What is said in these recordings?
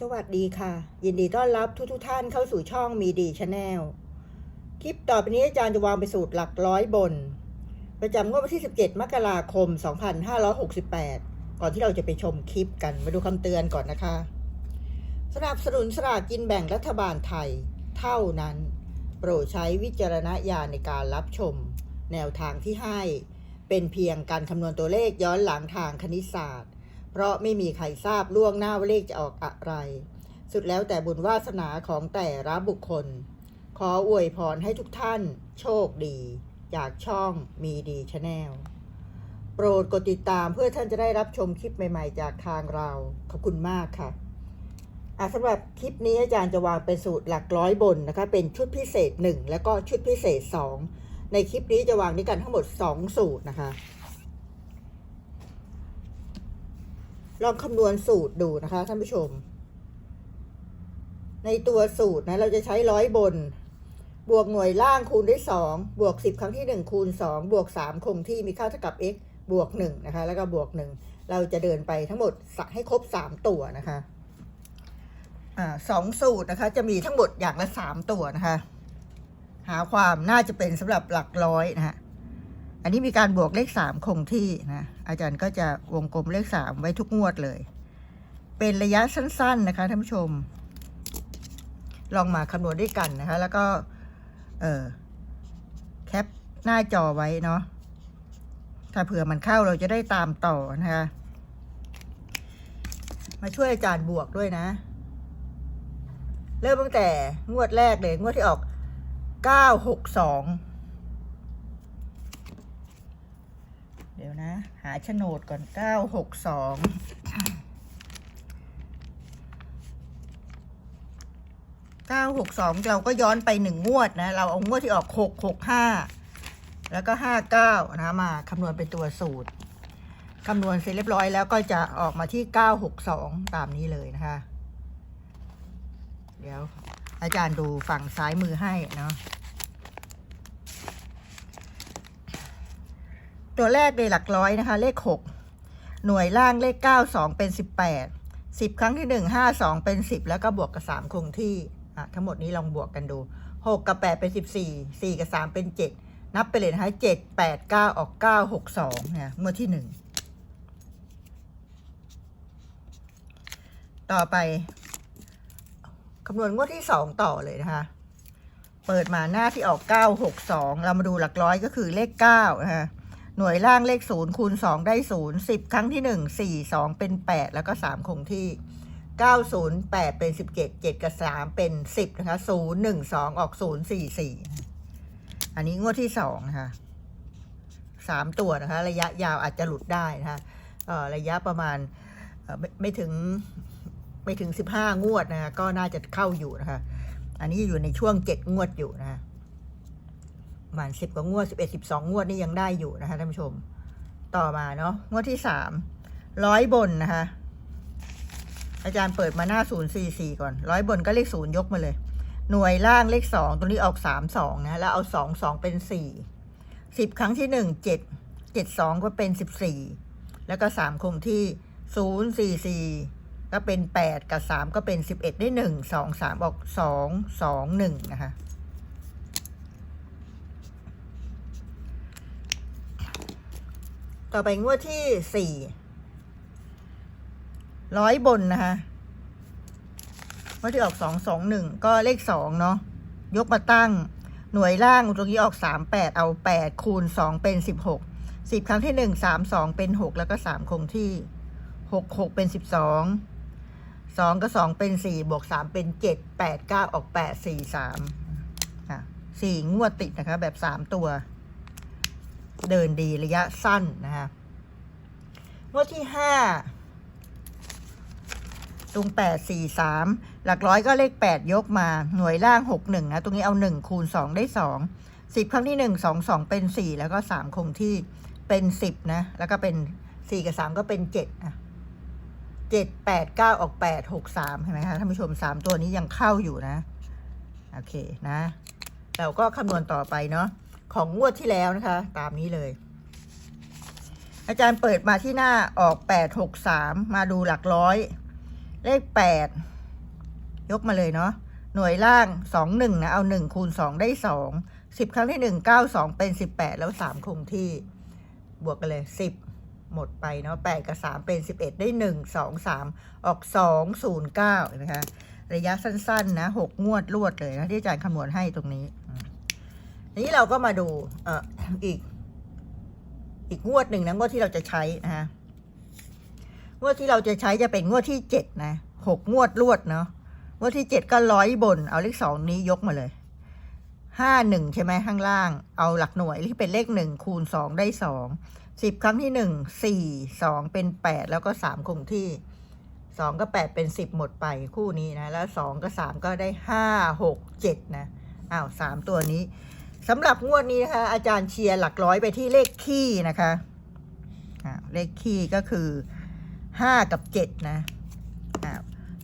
สวัสดีค่ะ ยินดีต้อนรับทุกทุกท่านเข้าสู่ช่องมีดีชาแนลคลิปต่อไปนี้อาจารย์จะวางไปสูตรหลักร้อยบน ประจำงวดวันที่ 17 มกราคม 2568 ก่อนที่เราจะไปชมคลิปกันมาดูคำเตือนก่อนนะคะ สนับสนุนสลากกินแบ่งรัฐบาลไทย เท่านั้น โปรดใช้วิจารณญาณในการรับชม แนวทางที่ให้ เป็นเพียงการคำนวณตัวเลขย้อนหลังทางคณิตศาสตร์ เพราะไม่มีใครทราบล่วงหน้าว่าเลขจะออกอะไร สุดแล้วแต่บุญวาสนาของแต่ละบุคคล ขออวยพรให้ทุกท่านโชคดี จากช่องมีดีชาแนลโปรดกดติดตามเพื่อท่านจะได้รับชมคลิปใหม่ๆ จากทางเรา ขอบคุณมากค่ะอะสำหรับคลิปนี้อาจารย์จะวางเป็นสูตรหลักร้อยบนนะคะ เป็นชุดพิเศษ 1 แล้วก็ชุดพิเศษ 2 ในคลิปนี้จะวางด้วยกันทั้งหมด 2 สูตรนะคะ ลองคำนวณสูตรดูนะคะท่านผู้ชม ในตัวสูตรนะเราจะใช้ร้อยบน บวกหน่วยล่างคูณด้วยสองบวกสิบครั้งที่หนึ่งคูณสองบวกสามคงที่มีค่าเท่ากับ x บวกหนึ่งนะคะ แล้วก็บวกหนึ่งเราจะเดินไปทั้งหมดสักให้ครบสามตัวนะคะอ่าสองสูตรนะคะ จะมีทั้งหมดอย่างละสามตัวนะคะ หาความน่าจะเป็นสำหรับหลักร้อยนะคะ อันนี้มีการบวกเลขสามคงที่นะอาจารย์ก็จะวงกลมเลขสามไว้ทุกงวดเลย เป็นระยะสั้น ๆ นะคะท่านผู้ชม ลองมาคำนวณด้วยกันนะคะ แล้วก็เออแคปหน้าจอไว้เนาะถ้าเผื่อมันเข้าเราจะได้ตามต่อนะคะ มาช่วยอาจารย์บวกด้วยนะ เริ่มตั้งแต่งวดแรกเลย งวดที่ออกเก้าหกสอง ดี๋ยวนะ หาโฉนดก่อนเก้าหกสองเก้าหกสองเราก็ย้อนไปหนึ่งงวดนะ เราเอางวดที่ออกหกหกห้าแล้วก็ห้าเก้านะมาคำนวณเป็นตัวสูตรคำนวณเสร็จเรียบร้อยแล้วก็จะออกมาที่เก้าหกสองตามนี้เลยนะคะ เดี๋ยวอาจารย์ดูฝั่งซ้ายมือให้เนาะ ตัวแรกในหลักร้อยนะคะ เลขหกหน่วยล่างเลขเก้าสองเป็นสิบแปดสิบครั้งที่หนึ่งห้าสองเป็นสิบแล้วก็บวกกับสามคงที่อะทั้งหมดนี้ลองบวกกันดูหกกับแปดเป็นสิบสี่สี่กับสามเป็นเจ็ดนับไปเลยนะคะเจ็ดแปดเก้าออกเก้าหกสองเนี่ยงวดที่หนึ่งต่อไปคำนวณงวดที่สองต่อเลยนะคะ เปิดมาหน้าที่ออกเก้าหกสองเรามาดูหลักร้อยก็คือเลขเก้านะคะ หน่วยล่างเลขศูนย์คูณสองได้ศูนย์สิบครั้งที่หนึ่งสี่สองเป็นแปดแล้วก็สามคงที่เก้าศูนย์แปดเป็นสิบเจ็ดเจ็ดกับสามเป็นสิบนะคะศูนย์หนึ่งสองออกศูนย์สี่สี่อันนี้งวดที่สองนะคะสามตัวนะคะ ระยะยาวอาจจะหลุดได้นะคะระยะประมาณไมไม่ถึงไม่ถึงสิบห้างวดนะคะก็น่าจะเข้าอยู่นะคะ อันนี้อยู่ในช่วงเจ็ดงวดอยู่นะคะ ประมาณสิบกว่างวดสิบเอ็ดสิบสองงวดนี่ยังได้อยู่นะคะท่านผู้ชม ต่อมาเนาะงวดที่สามร้อยบนนะคะ อาจารย์เปิดมาหน้าศูนย์สี่สี่ก่อนร้อยบนก็เลขศูนย์ยกมาเลย หน่วยล่างเลขสองตรงนี้ออกสามสองนะแล้วเอาสองสองเป็นสี่สิบครั้งที่หนึ่งเจ็ดเจ็ดสองก็เป็นสิบสี่แล้วก็สามคงที่ศูนย์สี่สี่ก็เป็นแปดกับสามก็เป็นสิบเอ็ดได้หนึ่งสองสามออกสองสองหนึ่งนะคะ ต่อไปงวดที่สี่ร้อยบนนะคะงวดที่ออกสองสองหนึ่งก็เลขสองเนาะยกมาตั้งหน่วยล่างตรงนี้ออกสามแปดเอาแปดคูณสองเป็นสิบหกสิบครั้งที่หนึ่งสามสองเป็นหกแล้วก็สามคงที่หกหกเป็นสิบสองสองก็สองเป็นสี่บวกสามเป็นเจ็ดแปดเก้าออกแปดสี่สามอะสี่งวดติดนะคะ แบบสามตัว เดินดีระยะสั้นนะคะงวดที่ห้าตรงแปดสี่สามหลักร้อยก็เลขแปดยกมาหน่วยล่างหกหนึ่งนะตรงนี้เอาหนึ่งคูณสองได้สองสิบครั้งที่หนึ่งสองสองเป็นสี่แล้วก็สามคงที่เป็นสิบนะ แล้วก็เป็นสี่กับสามก็เป็นเจ็ดอะเจ็ดแปดเก้าออกแปดหกสามเห็นไหมคะท่านผู้ชมสามตัวนี้ยังเข้าอยู่นะ โอเคนะ เราก็คำนวณต่อไปเนาะ ของงวดที่แล้วนะคะ ตามนี้เลย อาจารย์เปิดมาที่หน้าออกแปดหกสามมาดูหลักร้อย เลขแปดยกมาเลยเนาะหน่วยล่างสองหนึ่งนะ เอาหนึ่งคูณสองได้สองสิบครั้งที่หนึ่งเก้าสองเป็นสิบแปดแล้วสามคงที่บวกกันเลยสิบหมดไปเนาะแปดกับสามเป็นสิบเอ็ดได้หนึ่งสองสามออกสองศูนย์เก้าเห็นไหมคะระยะสั้น ๆ นะหกงวดรวดเลยนะ ที่อาจารย์คำนวณให้ตรงนี้ ทีนี้เราก็มาดูเอ่ออีก อีกงวดหนึ่งนะงวดที่เราจะใช้นะฮะงวดที่เราจะใช้จะเป็นงวดที่เจ็ดนะหกงวดรวดเนาะงวดที่เจ็ดก็ร้อยบน เอาเลขสองนี้ยกมาเลยห้าหนึ่งใช่ไหมข้างล่าง เอาหลักหน่วยที่เป็นเลขหนึ่งคูณสองได้สองสิบครั้งที่หนึ่งสี่สองเป็นแปดแล้วก็สามคงที่สองก็แปดเป็นสิบหมดไปคู่นี้นะ แล้วสองก็สามก็ได้ห้าหกเจ็ดนะอ้าวสามตัวนี้ สำหรับงวดนี้นะคะ อาจารย์เชียร์หลักร้อยไปที่เลขคี่นะคะเลขคี่ก็คือห้ากับเจ็ดนะ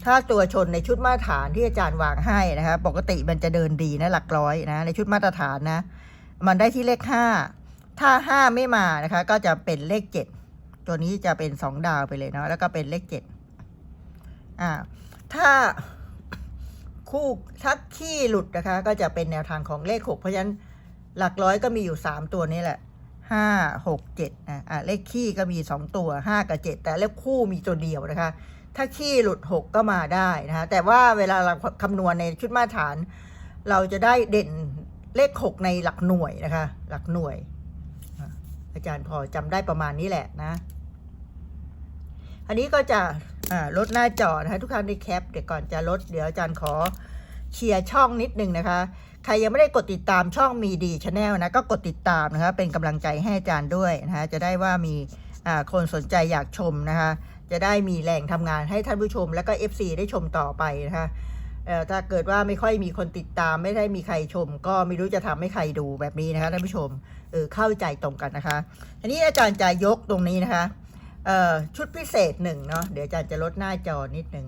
ถ้าตัวชนในชุดมาตรฐานที่อาจารย์วางให้นะคะ ปกติมันจะเดินดีนะหลักร้อยนะ ในชุดมาตรฐานนะ มันได้ที่เลขห้าถ้าห้าไม่มานะคะ ก็จะเป็นเลขเจ็ดตัวนี้จะเป็นสองดาวไปเลยเนาะแล้วก็เป็นเลขเจ็ดอ่าถ้าคู่ถ้าขี้หลุดนะคะ ก็จะเป็นแนวทางของเลขหกเพราะฉะนั้น หลักร้อยก็มีอยู่สามตัวนี้แหละห้าหกเจ็ดนะอะเลขขี้ก็มีสองตัวห้ากับเจ็ดแต่เลขคู่มีตัวเดียวนะคะ ถ้าขี้หลุดหกก็มาได้นะคะแต่ว่าเวลาเราคำนวณในชุดมาตรฐาน เราจะได้เด่นเลขหกในหลักหน่วยนะคะ หลักหน่วย อาจารย์พอจำได้ประมาณนี้แหละนะ อันนี้ก็จะลดหน้าจอนะคะทุกท่านได้แคปเดี๋ยวก่อนจะลดเดี๋ยวอาจารย์ขอเชียร์ช่องนิดนึงนะคะ ครยังไม่ได้กดติดตามช่องมีดีชาแนลนะ ก็กดติดตามนะคะเป็นกำลังใจให้อาจารย์ด้วยนะคะจะได้ว่ามีคนสนใจอยากชมนะคะจะได้มีแรงทำงานให้ท่านผู้ชม แล้วก็ FC ได้ชมต่อไปนะคะถ้าเกิดว่าไม่ค่อยมีคนติดตามไม่ได้มีใครชม ก็ไม่รู้จะทำให้ใครดูแบบนี้นะคะท่านผู้ชมเออเข้าใจตรงกันนะคะอันนี้อาจารย์จะยกตรงนี้นะคะเออชุดพิเศษหนึ่งเนาะเดี๋ยวอาจารย์จะลดหน้าจอนิดนึง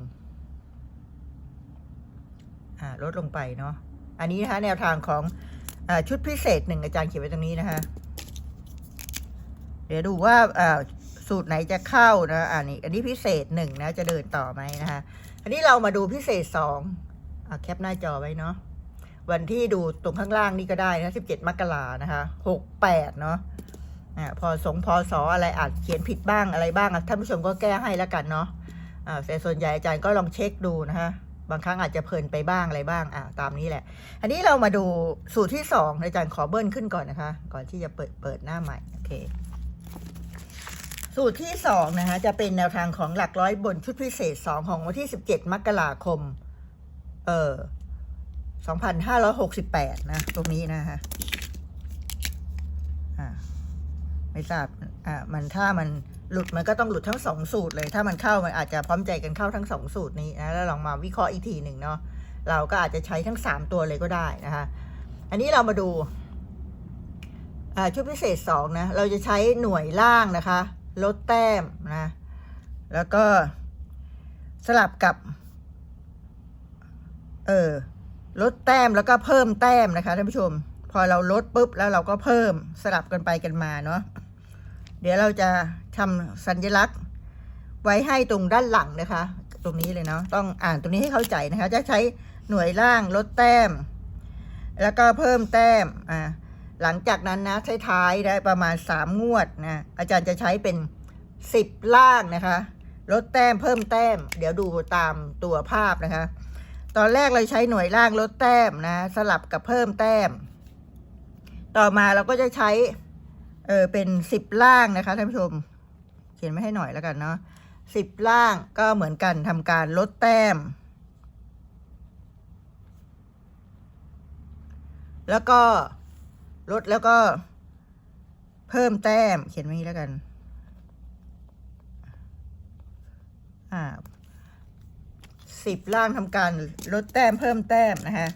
อ่าลดลงไปเนาะ อันนี้นะคะแนวทางของอชุดพิเศษหนึ่งอาจารย์เขียนไว้ตรงนี้นะคะ เดี๋ยวดูว่าสูตรไหนจะเข้านะอันนี้ อันนี้พิเศษหนึ่งนะจะเดินต่อไหมนะคะ อันนี้เรามาดูพิเศษสองอแคปหน้าจอไว้เนาะวันที่ดูตรงข้างล่างนี่ก็ได้นะสิบเจ็ดมกรานะคะหกแปดเนาะอ่าพอสงพอสออะไรอาจเขียนผิดบ้างอะไรบ้างท่านผู้ชมก็แก้ให้แล้วกันเนาะอ่าแต่ส่วนใหญ่อาจารย์ก็ลองเช็คดูนะคะ บางครั้งอาจจะเพลินไปบ้างอะไรบ้างอ่าตามนี้แหละ อันนี้เรามาดูสูตรที่สองอาจารย์ขอเบิ้ลขึ้นก่อนนะคะ ก่อนที่จะเปิดเปิดหน้าใหม่โอเคสูตรที่สองนะคะจะเป็นแนวทางของหลักร้อยบนชุดพิเศษสองของวันที่สิบเจ็ดมกราคม เอ่อสองพันห้าร้อยหกสิบแปดนะ ตรงนี้นะคะอ่าไม่ทราบอ่ามันถ้ามัน หลุดมันก็ต้องหลุดทั้งสองสูตรเลย ถ้ามันเข้ามันอาจจะพร้อมใจกันเข้าทั้งสองสูตรนี้นะแล้วลองมาวิเคราะห์อีกทีหนึ่งเนาะเราก็อาจจะใช้ทั้งสามตัวเลยก็ได้นะคะอันนี้เรามาดูอ่าชุดพิเศษสองนะเราจะใช้หน่วยล่างนะคะ ลดแต้มนะแล้วก็สลับกับ เออลดแต้มแล้วก็เพิ่มแต้มนะคะท่านผู้ชม พอเราลดปุ๊บแล้วเราก็เพิ่มสลับกันไปกันมาเนาะ เดี๋ยวเราจะทำสัญลักษณ์ไว้ให้ตรงด้านหลังนะคะ ตรงนี้เลยเนาะต้องอ่านตรงนี้ให้เข้าใจนะคะ จะใช้หน่วยล่างลดแต้ม แล้วก็เพิ่มแต้มอ่าหลังจากนั้นนะท้ายๆได้ประมาณสามงวดนะอาจารย์จะใช้เป็นสิบล่างนะคะ ลดแต้มเพิ่มแต้ม เดี๋ยวดูตามตัวภาพนะคะ ตอนแรกเราใช้หน่วยล่างลดแต้มนะ สลับกับเพิ่มแต้ม ต่อมาเราก็จะใช้ เออเป็นสิบล่างนะคะท่านผู้ชม เขียนไม่ให้หน่อยแล้วกันเนาะสิบล่างก็เหมือนกันทำการลดแต้ม แล้วก็ลดแล้วก็เพิ่มแต้มเขียนไว้นี้แล้วกัน อ่าสิบล่างทำการลดแต้มเพิ่มแต้มนะคะ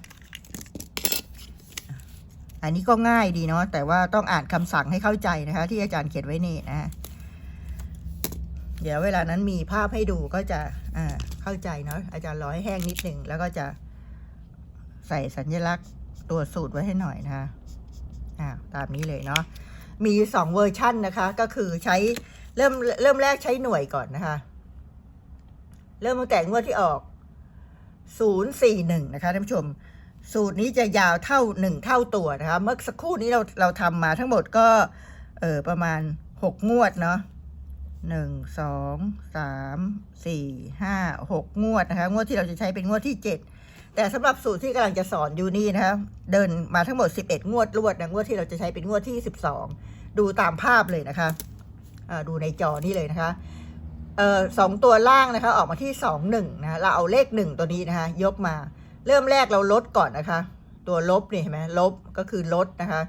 อันนี้ก็ง่ายดีเนาะแต่ว่าต้องอ่านคำสั่งให้เข้าใจนะคะ ที่อาจารย์เขียนไว้นี่นะเดี๋ยวเวลานั้นมีภาพให้ดูก็จะอ่าเข้าใจเนาะอาจารย์รอให้แห้งนิดหนึ่งแล้วก็จะใส่สัญลักษณ์ตัวสูตรไว้ให้หน่อยนะคะอ่าตามนี้เลยเนาะมีสองเวอร์ชั่นนะคะ ก็คือใช้เริ่มเริ่มแรกใช้หน่วยก่อนนะคะ เริ่มตั้งแต่งวดที่ออก 041 นะคะท่านผู้ชม สูตรนี้จะยาวเท่า 1 เท่าตัวนะคะเมื่อสักครู่นี้เราเราทำมาทั้งหมดก็เออประมาณ 6 งวดเนาะหนึ่งสองสามสี่ห้าหกงวดนะคะงวดที่เราจะใช้เป็นงวดที่7แต่สำหรับสูตรที่กำลังจะสอนอยู่นี่นะคะเดินมาทั้งหมด11งวดรวดนะงวดที่เราจะใช้เป็นงวดที่12ดูตามภาพเลยนะคะดูในจอนี่เลยนะคะสองตัวล่างนะคะออกมาที่สองหนึ่งนะคะเราเอาเลขหนึ่งตัวนี้นะคะยกมา เริ่มแรกเราลดก่อนนะคะ ตัวลบนี่เห็นไหมลบก็คือลดนะคะ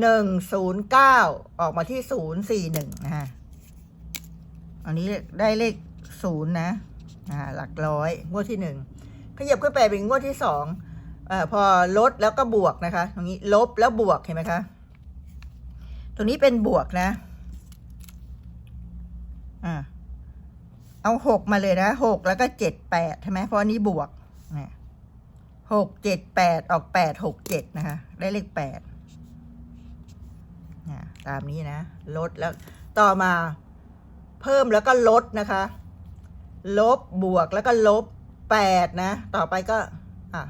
หนึ่งศูนย์เก้าออกมาที่ศูนย์สี่หนึ่งนะคะอันนี้ได้เลขศูนย์นะอ่าหลักร้อยงวดที่หนึ่งขยับขึ้นไปเป็นงวดที่สองอพอลดแล้วก็บวกนะคะ ตรงนี้ลบแล้วบวกเห็นไหมคะ ตรงนี้เป็นบวกนะอ่าเอาหกมาเลยนะหกแล้วก็เจ็ดแปดใช่ไหมเพราะอันนี้บวก หกเจ็ดแปดออกแปดหกเจ็ดนะคะ ได้เลขแปดนี่ยตามนี้นะ ลดแล้วต่อมาเพิ่มแล้วก็ลดนะคะ ลบบวกแล้วก็ลบแปดนะ ต่อไปก็อะ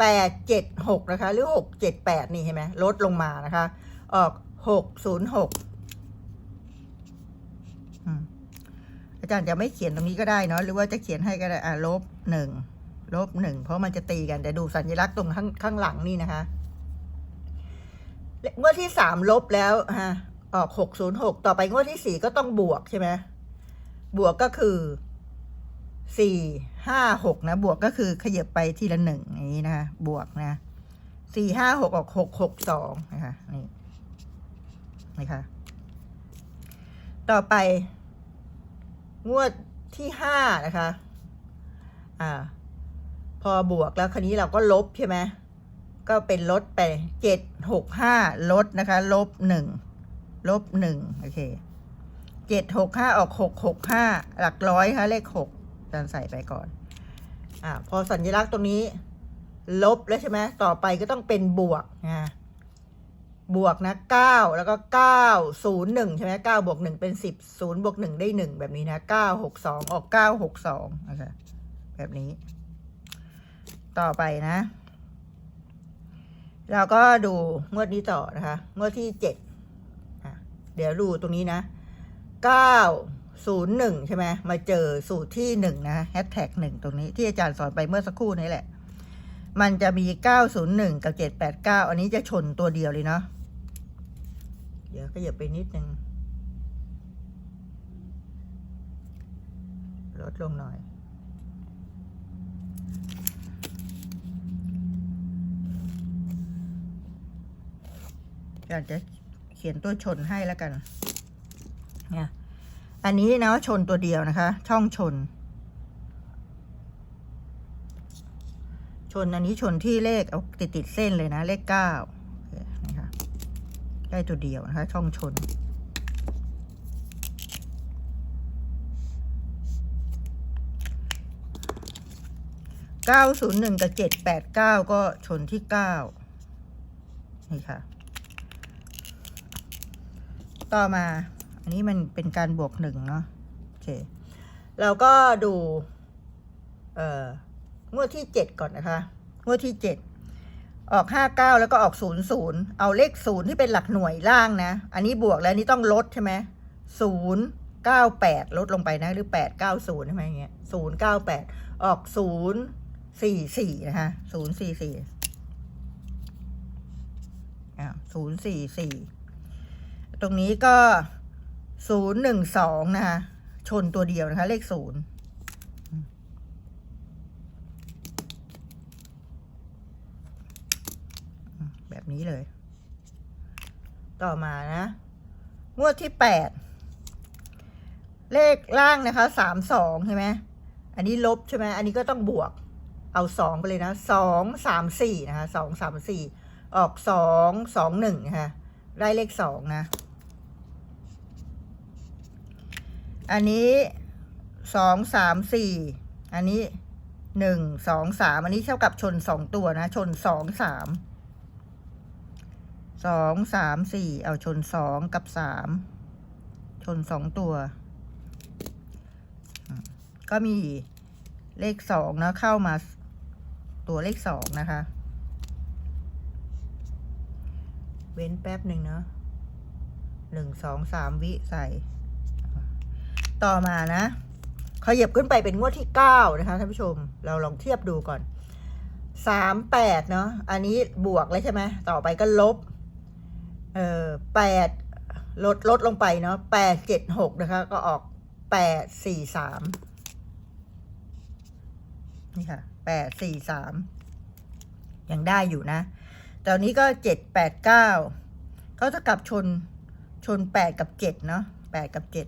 แปดเจ็ดหกนะคะ หรือหกเจ็ดแปดนี่เห็นไหมลดลงมานะคะ ออกหกศูนย์หกอาจารย์จะไม่เขียนตรงนี้ก็ได้เนาะหรือว่าจะเขียนให้ก็ได้อ่าลบหนึ่ง ลบหนึ่งเพราะมันจะตีกันแต่ดูสัญลักษณ์ตรงข้างข้างหลังนี่นะคะงวดที่สามลบแล้วฮะออกหกศูนย์หกต่อไปงวดที่สี่ก็ต้องบวกใช่ไหมบวกก็คือสี่ห้าหกนะบวกก็คือขยับไปทีละหนึ่งอย่างนี้นะคะบวกนะสี่ห้าหกออกหกหกสองนะคะนี่นะคะ ต่อไป งวดที่ห้านะคะ อ่า พอบวกแล้วคันนี้เราก็ลบใช่ไหมก็เป็นลดไปเจ็ดหกห้าลดนะคะ ลบหนึ่งลบหนึ่งโอเคเจ็ดหกห้าออกหกหกห้าหลักร้อยค่ะเลขหกจารย์ใส่ไปก่อนอ่าพอสัญลักษณ์ตรงนี้ ลบแล้วใช่ไหมต่อไปก็ต้องเป็นบวกนะบวกนะเก้าแล้วก็เก้าศูนย์หนึ่งใช่ไหมเก้าบวกหนึ่งเป็นสิบศูนย์บวกหนึ่งได้หนึ่งแบบนี้นะเก้าหกสองออกเก้าหกสองนะคะแบบนี้ ต่อไปนะ เราก็ดูงวดนี้ต่อนะคะ งวดที่เจ็ดเดี๋ยวดูตรงนี้นะเก้าศูนย์หนึ่งใช่ไหมมาเจอสูตรที่หนึ่งนะแฮชแท็กหนึ่งตรงนี้ที่อาจารย์สอนไปเมื่อสักครู่นี้แหละ มันจะมีเก้าศูนย์หนึ่งกับเจ็ดแปดเก้าอันนี้จะชนตัวเดียวเลยเนาะเดี๋ยวก็อย่าไปนิดนึงลดลงหน่อย อยากจะเขียนตัวชนให้แล้วกัน เนี่ย อันนี้นะชนตัวเดียวนะคะ ช่องชน ชนอันนี้ชนที่เลขเอาติดติดเส้นเลยนะ เลขเก้าโอเคนะคะได้ตัวเดียวนะคะ ช่องชนเก้าศูนย์หนึ่งกับเจ็ดแปดเก้าก็ชนที่เก้านี่ค่ะ ต่อมา อันนี้มันเป็นการบวกหนึ่งเนาะโอเคเราก็ดู เอ่องวดที่เจ็ดก่อนนะคะ งวดที่เจ็ดออกห้าเก้าแล้วก็ออกศูนย์ศูนย์เอาเลขศูนย์ที่เป็นหลักหน่วยล่างนะ อันนี้บวกแล้วนนี้ต้องลดใช่ไหมศูนย์เก้าแปดลดลงไปนะ หรือแปดเก้าศูนย์ใช่ไหมเงี้ยศูนย์เก้าแปดออกศูนย์สี่สี่นะคะศูนย์สี่สี่อ่าศูนย์สี่สี่ ตรงนี้ก็ศูนย์หนึ่งสองนะคะชนตัวเดียวนะคะ เลขศูนย์แบบนี้เลย ต่อมานะ งวดที่แปดเลขล่างนะคะสามสองใช่ไหมอันนี้ลบใช่ไหมอันนี้ก็ต้องบวก เอาสองไปเลยนะสองสามสี่นะคะสองสามสี่ออกสองสองหนึ่งนะคะได้เลขสองนะ อันนี้สองสามสี่อันนี้หนึ่งสองสามอันนี้เท่ากับชนสองตัวนะ ชนสองสามสองสามสี่เอาชนสองกับสามชนสองตัว ก็มีเลขสองนะเข้ามาตัวเลขสองนะคะ เว้นแป๊บหนึ่งเนาะหนึ่งสองสามวิใส่ ต่อมานะขยับขึ้นไปเป็นงวดที่เก้านะคะท่านผู้ชม เราลองเทียบดูก่อนสามแปดเนาะอันนี้บวกเลยใช่ไหมต่อไปก็ลบ เออแปดลดลดลงไปเนาะแปดเจ็ดหกนะคะ ก็ออกแปดสี่สามนี่ค่ะแปดสี่สามยังได้อยู่นะตอนนี้ก็เจ็ดแปดเก้าเขาจะกลับชนชนแปดกับเจ็ดเนาะแปดกับเจ็ด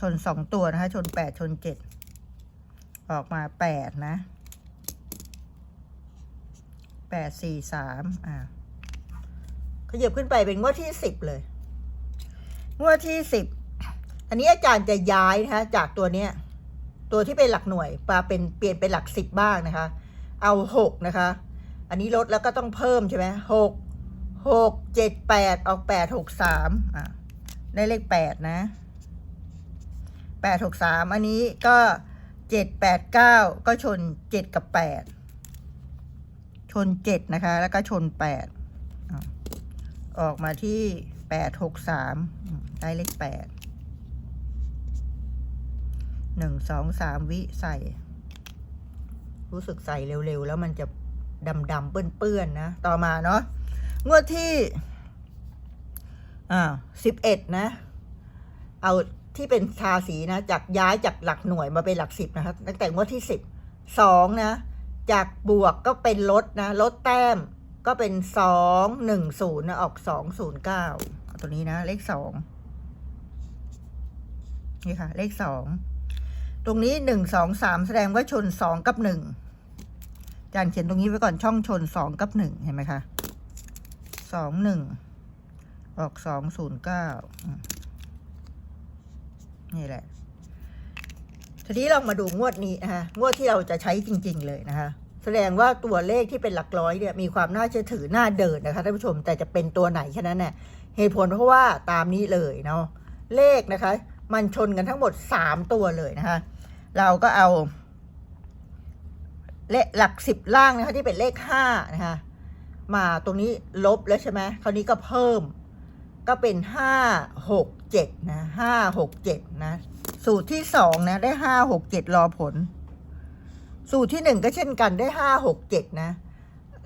ชนสองตัวนะคะ ชนแปดชนเจ็ดออกมาแปดนะแปดสี่สามอ่าขยับขึ้นไปเป็นงวดที่สิบเลย งวดที่สิบอันนี้อาจารย์จะย้ายนะคะ จากตัวเนี้ย ตัวที่เป็นหลักหน่วยมาเป็นเปลี่ยนเป็นหลักสิบบ้างนะคะ เอาหกนะคะ อันนี้ลดแล้วก็ต้องเพิ่มใช่ไหมหกหกเจ็ดแปดออกแปดหกสามอะได้เลขแปดนะ แปดหกสามอันนี้ก็เจ็ดแปดเก้าก็ชนเจ็ดกับแปดชนเจ็ดนะคะ แล้วก็ชนแปดออกมาที่แปดหกสามได้เลขแปดหนึ่งสองสามวิใส่ รู้สึกใส่เร็ว ๆ แล้วมันจะดำๆเปื้อนๆ นะ ต่อมาเนาะงวดที่อ่าสิบเอ็ดนะ เอา ที่เป็นทาสีนะ จากย้ายจากหลักหน่วยมาเป็นหลักสิบนะครับตั้งแต่งวดที่สิบสองนะ จากบวกก็เป็นลดนะลดแต้มก็เป็นสองหนึ่งศูนย์นะออกสองศูนย์เก้าตัวนี้นะเลขสองนี่ค่ะ เลขสองตรงนี้หนึ่งสองสามแสดงว่าชนสองกับหนึ่งจานเขียนตรงนี้ไว้ก่อนช่องชนสองกับหนึ่งเห็นไหมคะสองหนึ่งออกสองศูนย์เก้า นี่แหละ ทีนี้เรามาดูงวดนี้นะคะงวดที่เราจะใช้จริง ๆ เลยนะคะ แสดงว่าตัวเลขที่เป็นหลักร้อยเนี่ยมีความน่าเชื่อถือน่าเดินนะคะท่านผู้ชมแต่จะเป็นตัวไหนแค่นั้นเนี่ยเหตุผลเพราะว่าตามนี้เลยเนาะเลขนะคะ มันชนกันทั้งหมดสามตัวเลยนะคะ เราก็เอา เลขหลักสิบล่างนะคะ ที่เป็นเลขห้านะคะ มาตรงนี้ลบแล้วใช่ไหมคราวนี้ก็เพิ่มก็เป็นห้าหก เจ็ดนะห้าหกเจ็ดนะ สูตรที่สองนะ ได้ห้าหกเจ็ดรอผล สูตรที่หนึ่งก็เช่นกันได้ห้าหกเจ็ดนะ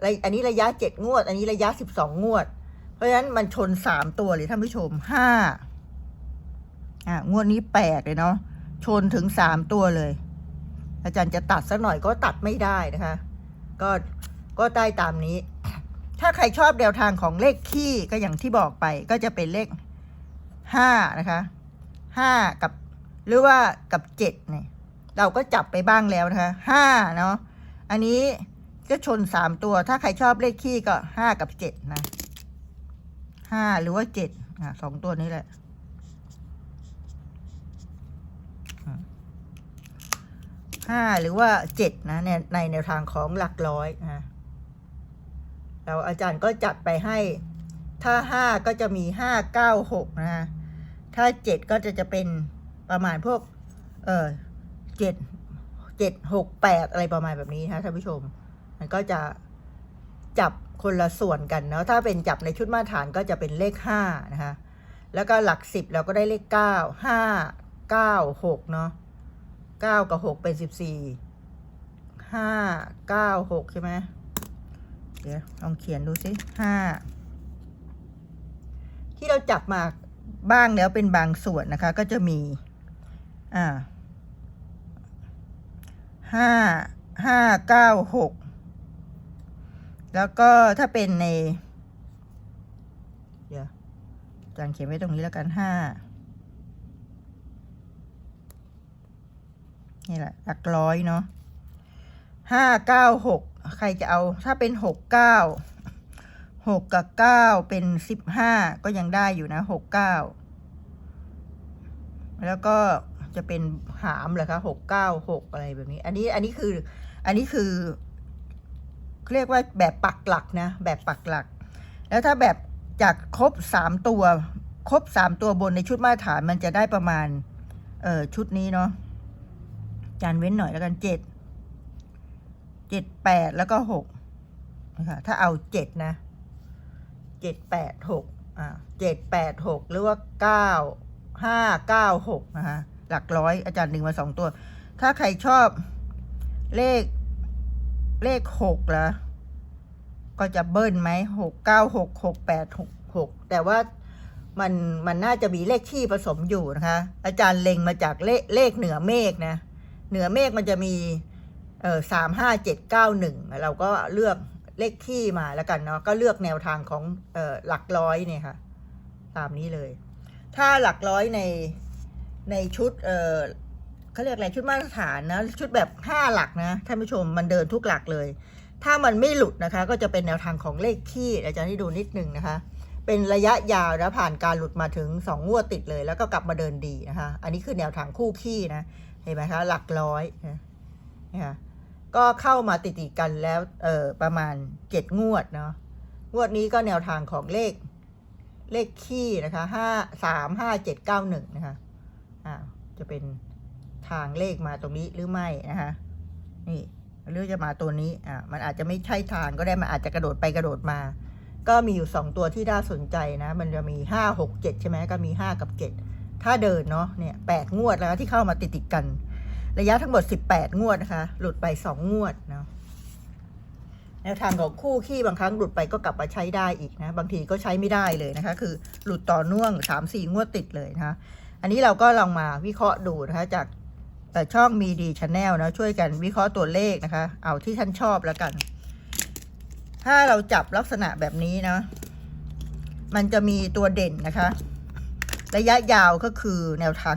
ระอันนี้ระยะเจ็ดงวด อันนี้ระยะสิบสองงวด เพราะฉะนั้นมันชนสามตัวเลยท่านผู้ชมห้าอะงวดนี้แปลกเลยเนาะชนถึงสามตัวเลย อาจารย์จะตัดสักหน่อยก็ตัดไม่ได้นะคะ ก็ก็ได้ตามนี้ ถ้าใครชอบแนวทางของเลขขี้ก็อย่างที่บอกไปก็จะเป็นเลข ห้านะคะห้ากับหรือว่ากับเจ็ดเนี่ยเราก็จับไปบ้างแล้วนะคะห้าเนาะอันนี้ก็ชนสามตัว ถ้าใครชอบเลขขี้ก็ห้ากับเจ็ดนะห้าหรือว่าเจ็ดอะสองตัวนี้แหละห้าหรือว่าเจ็ดนะในในแนวทางของหลักร้อยนะเราอาจารย์ก็จัดไปให้ ถ้าห้าก็จะมีห้าเก้าหกนะ ถ้าเจ็ดก็จะจะเป็นประมาณพวก เออเจ็ดเจ็ดหกแปดอะไรประมาณแบบนี้นะท่านผู้ชม มันก็จะจับคนละส่วนกันเนาะถ้าเป็นจับในชุดมาตรฐานก็จะเป็นเลขห้านะคะแล้วก็หลักสิบเราก็ได้เลขเก้าห้าเก้าหกเนาะเก้ากับหกเป็นสิบสี่ห้าเก้าหกใช่ไหมเดี๋ยวลองเขียนดูสิห้าที่เราจับมา บ้างแล้วเป็นบางส่วนนะคะ ก็จะมี อ่าห้าห้าเก้าหกแล้วก็ถ้าเป็นใน เดี๋ยวอาจารย์เขียนไว้ตรงนี้แล้วกันห้านี่แหละหลักร้อยเนาะห้าเก้าหกใครจะเอาถ้าเป็นหกเก้า หกกับเก้าเป็นสิบห้าก็ยังได้อยู่นะหกเก้าแล้วก็จะเป็นหามเหรอคะหกเก้าหกอะไรแบบนี้ อันนี้อันนี้คือ อันนี้คือเรียกว่าแบบปักหลักนะ แบบปักหลัก แล้วถ้าแบบจากครบสามตัว ครบสามตัวบนในชุดมาตรฐานมันจะได้ประมาณ เออชุดนี้เนาะจานเว้นหน่อยแล้วกันเจ็ดเจ็ดแปดแล้วก็หกนะคะถ้าเอาเจ็ดนะ เจ็ดแปดหกอ่าเจ็ดแปดหกหรือว่าเก้าห้าเก้าหกนะคะหลักร้อยอาจารย์ดึงมาสองตัว ถ้าใครชอบเลขเลขหกละก็จะเบิ้ลไหมหกเก้าหกหกแปดหกหกแต่ว่ามันมันน่าจะมีเลขที่ผสมอยู่นะคะ อาจารย์เล็งมาจากเลขเลขเหนือเมฆนะ เหนือเมฆมันจะมีเออสามห้าเจ็ดเก้าหนึ่งเราก็เลือก เลขที่มาแล้วกันเนาะก็เลือกแนวทางของออหลักร้อยเนี่ยค่ะ ตามนี้เลย ถ้าหลักร้อยในในชุดเเขาเรียกอะไรชุดมาตรฐานนะ ชุดแบบห้าหลักนะท่านผู้ชมมันเดินทุกหลักเลย ถ้ามันไม่หลุดนะคะ ก็จะเป็นแนวทางของเลขขี้อาจารย์ให้ดูนิดนึงนะคะ เป็นระยะยาวแล้วผ่านการหลุดมาถึงสองงวดติดเลย แล้วก็กลับมาเดินดีนะคะ อันนี้คือแนวทางคู่ขี้นะเห็นไหมคะหลักร้อยนะนะคะ ก็เข้ามาติดติดกันแล้วเออประมาณเจ็ดงวดเนาะงวดนี้ก็แนวทางของเลขเลขขี้นะคะห้าสามห้าเจ็ดเก้าหนึ่งนะคะอ่าจะเป็นทางเลขมาตรงนี้หรือไม่นะคะนี่หรือจะมาตัวนี้อ่ามันอาจจะไม่ใช่ทางก็ได้มันอาจจะกระโดดไปกระโดดมา ก็มีอยู่สองตัวที่น่าสนใจนะ มันจะมีห้าหกเจ็ดใช่ไหมก็มีห้ากับเจ็ดถ้าเดินเนาะเนี่ยแปดงวดแล้วที่เข้ามาติดติดกัน ระยะทั้งหมดสิบแปดงวดนะคะ หลุดไปสองวดเนาะแนวทางของคู่ขี้บางครั้งหลุดไปก็กลับมาใช้ได้อีกนะ บางทีก็ใช้ไม่ได้เลยนะคะ คือหลุดต่อเนื่องสามสี่งวดติดเลยนะคะ อันนี้เราก็ลองมาวิเคราะห์ดูนะคะจากช่อช่องมีดีชาแนลนะช่วยกันวิเคราะห์ตัวเลขนะคะ เอาที่ท่านชอบแล้วกัน ถ้าเราจับลักษณะแบบนี้นะ มันจะมีตัวเด่นนะคะ ระยะยาวก็คือแนวทาง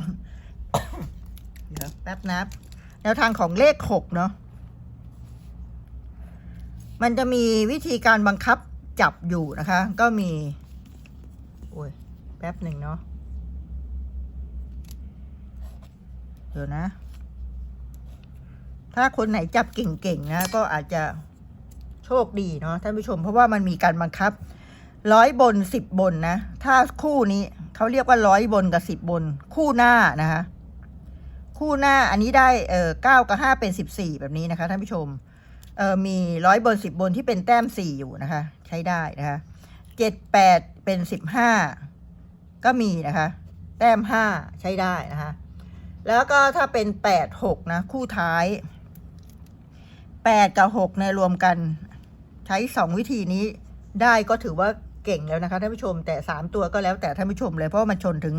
เดี๋ยวแป๊บนับ แนวทางของเลขหกเนาะมันจะมีวิธีการบังคับจับอยู่นะคะ ก็มี โอ้ย แป๊บหนึ่งเนาะเดี๋ยวนะ ถ้าคนไหนจับเก่งๆนะ ก็อาจจะโชคดีเนาะท่านผู้ชม เพราะว่ามันมีการบังคับร้อยบนสิบบนนะ ถ้าคู่นี้เขาเรียกว่าร้อยบนกับสิบบน คู่หน้านะคะ คู่หน้าอันนี้ได้เออเก้ากับห้าเป็นสิบสี่แบบนี้นะคะท่านผู้ชมเออมีร้อยบนสิบบนที่เป็นแต้มสี่อยู่นะคะ ใช้ได้นะคะเจ็ดแปดเป็นสิบห้าก็มีนะคะ แต้มห้าใช้ได้นะคะ แล้วก็ถ้าเป็นแปดหกนะ คู่ท้ายแปดกับหกเนี่ยรวมกัน ใช้สองวิธีนี้ได้ก็ถือว่าเก่งแล้วนะคะท่านผู้ชมแต่สามตัวก็แล้วแต่ท่านผู้ชมเลยเพราะมันชนถึง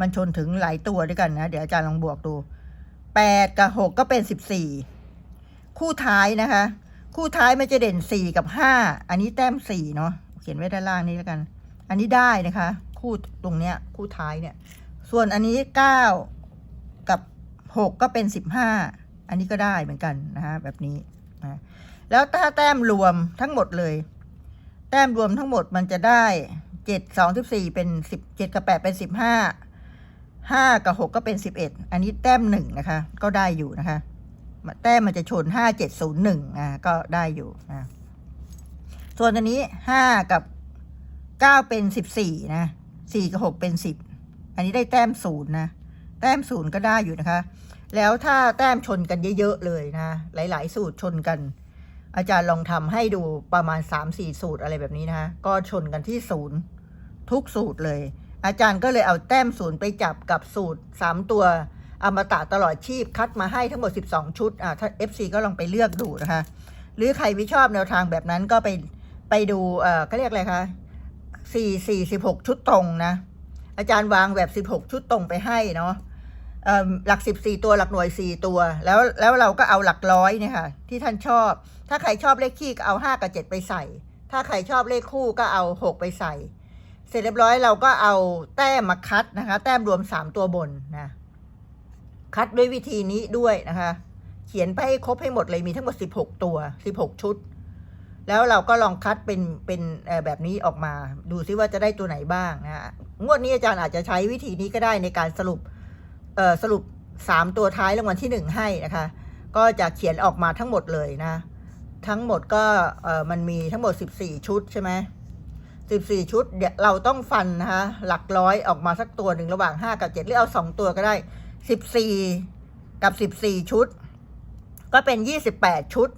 มันชนถึงหลายตัวด้วยกันนะ เดี๋ยวอาจารย์ลองบวกดู แปดกับหกก็เป็นสิบสี่คู่ท้ายนะคะ คู่ท้ายมันจะเด่นสี่กับห้าอันนี้แต้มสี่เนาะเขียนไว้ด้านล่างนี้แล้วกัน อันนี้ได้นะคะ คู่ตรงเนี้ย คู่ท้ายเนี่ย ส่วนอันนี้เก้ากับหกก็เป็นสิบห้าอันนี้ก็ได้เหมือนกันนะคะแบบนี้นะแล้วถ้าแต้มรวมทั้งหมดเลย แต้มรวมทั้งหมดมันจะได้เจ็ดสองสิบสี่เป็นสิบเจ็ดกับแปดเป็นสิบ ห้ากับหกก็เป็นสิบเอ็ดอันนี้แต้มหนึ่งนะคะ ก็ได้อยู่นะคะแต้มมันจะชนห้าเจ็ดศูนย์หนึ่งอ่าก็ได้อยู่นะส่วนอันนี้ห้ากับเก้าเป็นสิบสี่นะสี่กับหกเป็นสิบอันนี้ได้แต้มศูนย์นะแต้มศูนย์ก็ได้อยู่นะคะ แล้วถ้าแต้มชนกันเยอะๆเลยนะ หลาย ๆ สูตรชนกัน อาจารย์ลองทำให้ดูประมาณสามสี่สูตรอะไรแบบนี้นะคะก็ชนกันที่ศูนย์ทุกสูตรเลย อาจารย์ก็เลยเอาแต้มศูนย์ไปจับกับสูตรสามตัวอมตะตลอดชีพคัดมาให้ทั้งหมด 12 ชุดอ่าถ้า FC ก็ลองไปเลือกดูนะคะ หรือใครไม่ชอบแนวทางแบบนั้นก็ไปไปดูเอ่อเขาเรียกอะไรคะสี่สี่สิบหกชุดตรงนะ อาจารย์วางแบบสิบหกชุดตรงไปให้เนาะเออหลักสิบสี่ตัวหลักหน่วยสี่ตัว แล้วแล้วเราก็เอาหลักร้อยเนี่ยค่ะ ที่ท่านชอบ ถ้าใครชอบเลขคี่ก็เอาห้ากับเจ็ดไปใส่ ถ้าใครชอบเลขคู่ก็เอาหกไปใส่ เสร็จเรียบร้อยเราก็เอาแต้มมาคัดนะคะ แต้มรวมสามตัวบนนะ คัดด้วยวิธีนี้ด้วยนะคะ เขียนไปให้ครบให้หมดเลยมีทั้งหมด16ตัว16ชุด แล้วเราก็ลองคัดเป็นเป็นแบบนี้ออกมา ดูซิว่าจะได้ตัวไหนบ้างนะฮะงวดนี้อาจารย์อาจจะใช้วิธีนี้ก็ได้ในการสรุปเอ่อสรุป3ตัวท้ายรางวัลที่1ให้นะคะ ก็จะเขียนออกมาทั้งหมดเลยนะ ทั้งหมดก็เอ่อมันมีทั้งหมด14ชุดใช่ไหม 14 ชุดเดี๋ยวเราต้องฟันนะคะหลักร้อยออกมาสักตัวหนึ่งระหว่าง 5 กับ 7 หรือเอา 2 ตัวก็ได้ 14 กับ 14 ชุด ก็เป็น 28 ชุด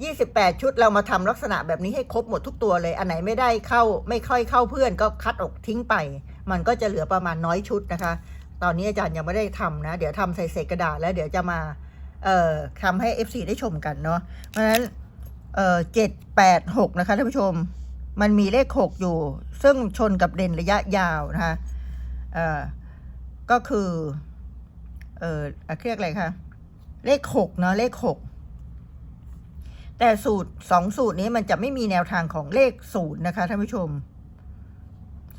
28 ชุดเรามาทำลักษณะแบบนี้ให้ครบหมดทุกตัวเลย อันไหนไม่ได้เข้าไม่ค่อยเข้าเพื่อนก็คัดออกทิ้งไป มันก็จะเหลือประมาณน้อยชุดนะคะ ตอนนี้อาจารย์ยังไม่ได้ทำนะ เดี๋ยวทำใส่เศษกระดาษแล้วเดี๋ยวจะมาเอ่อทำให้ FC ได้ชมกันเนาะเพราะฉะนั้นเอ่อเจ็ดแปดหกนะคะท่านผู้ชม มันมีเลขหกอยู่ ซึ่งชนกับเด่นระยะยาวนะคะเอ่อก็คือ เอ่อเรียกอะไรคะ เลขหกเนาะเลขหกแต่สูตรสองสูตรนี้มันจะไม่มีแนวทางของเลขศูนย์นะคะท่านผู้ชม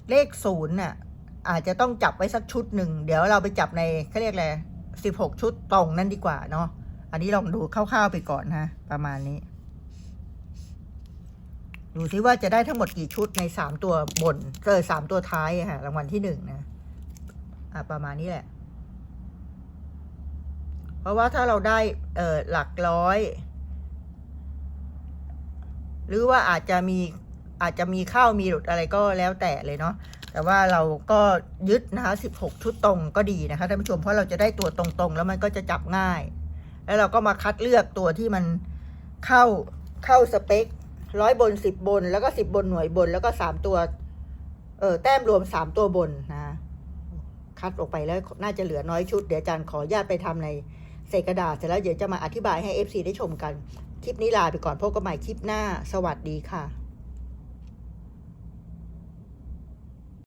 เลขศูนย์น่ะอาจจะต้องจับไว้สักชุดหนึ่ง เดี๋ยวเราไปจับในเขาเรียกอะไรสิบหกชุดตรงนั่นดีกว่าเนาะอันนี้ลองดูคร่าวๆไปก่อนนะประมาณนี้ ดูซิว่าจะได้ทั้งหมดกี่ชุดในสามตัวบนเออสามตัวท้ายค่ะรางวัลที่หนึ่งนะ อะประมาณนี้แหละ เพราะว่าถ้าเราได้เออหลักร้อย หรือว่าอาจจะมีอาจจะมีข้าวมีหลุดอะไรก็แล้วแต่เลยเนาะแต่ว่าเราก็ยึดนะคะสิบหกชุดตรงก็ดีนะคะท่านผู้ชมเพราะเราจะได้ตัวตรงๆ แล้วมันก็จะจับง่าย แล้วเราก็มาคัดเลือกตัวที่มันเข้าเข้าสเปค ร้อยบนสิบบน แล้วก็สิบบนหน่วยบน แล้วก็สามตัว เออแต้มรวมสามตัวบนนะคัดออกไปแล้วน่าจะเหลือน้อยชุด เดี๋ยวอาจารย์ขออนุญาตไปทำในเศษกระดาษเสร็จแล้วเดี๋ยวจะมาอธิบายให้ FC ได้ชมกัน คลิปนี้ลาไปก่อนพบกันใหม่คลิปหน้า สวัสดีค่ะ